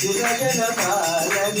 జగన పాలన.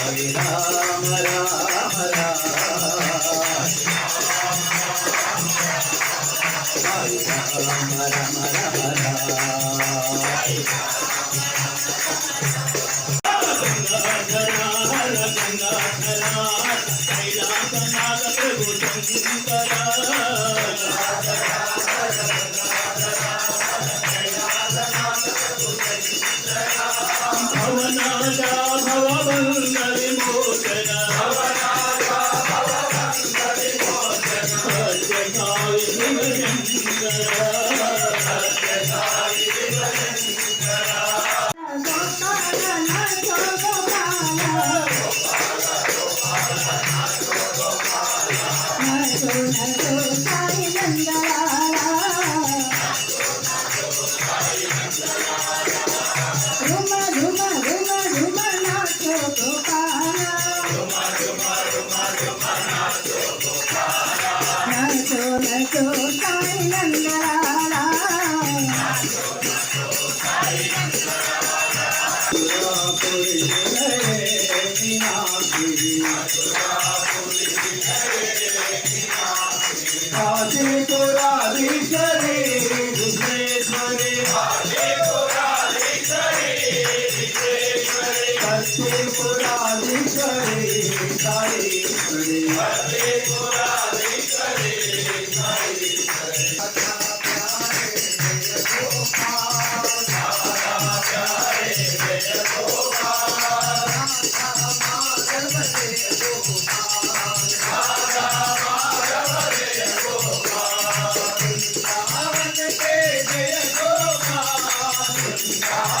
హరి మోచన కాశీపురాధీశ్వరి విశ్వేశ్వరి Oh,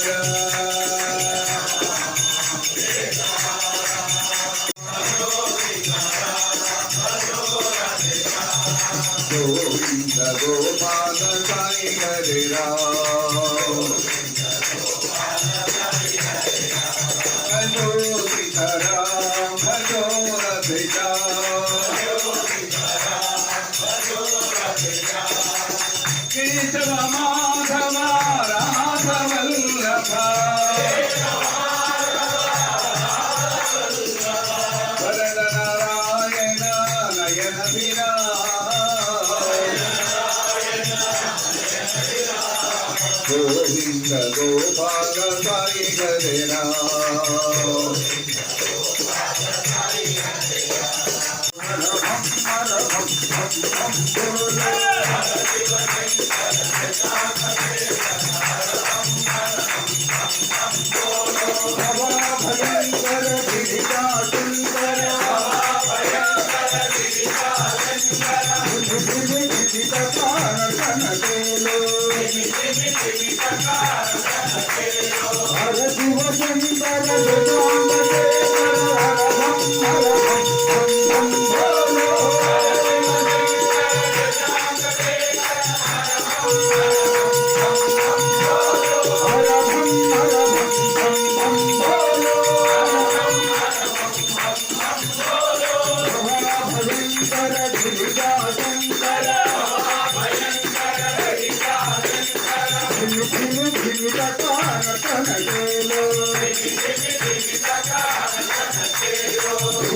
गोपाल साई हरे राम గోవింద గోపాల సాయి గరేనా భారతి వసంత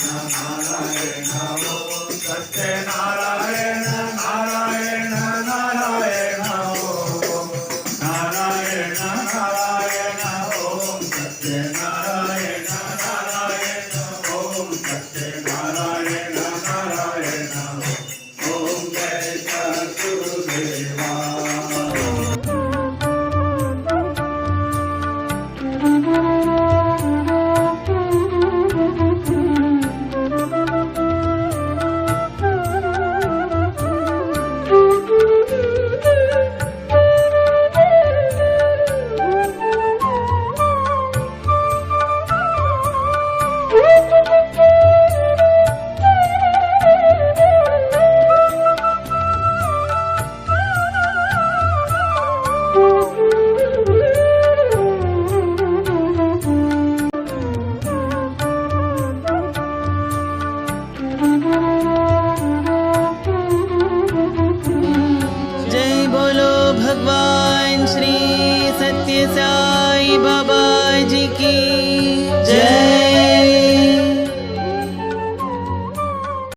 नमः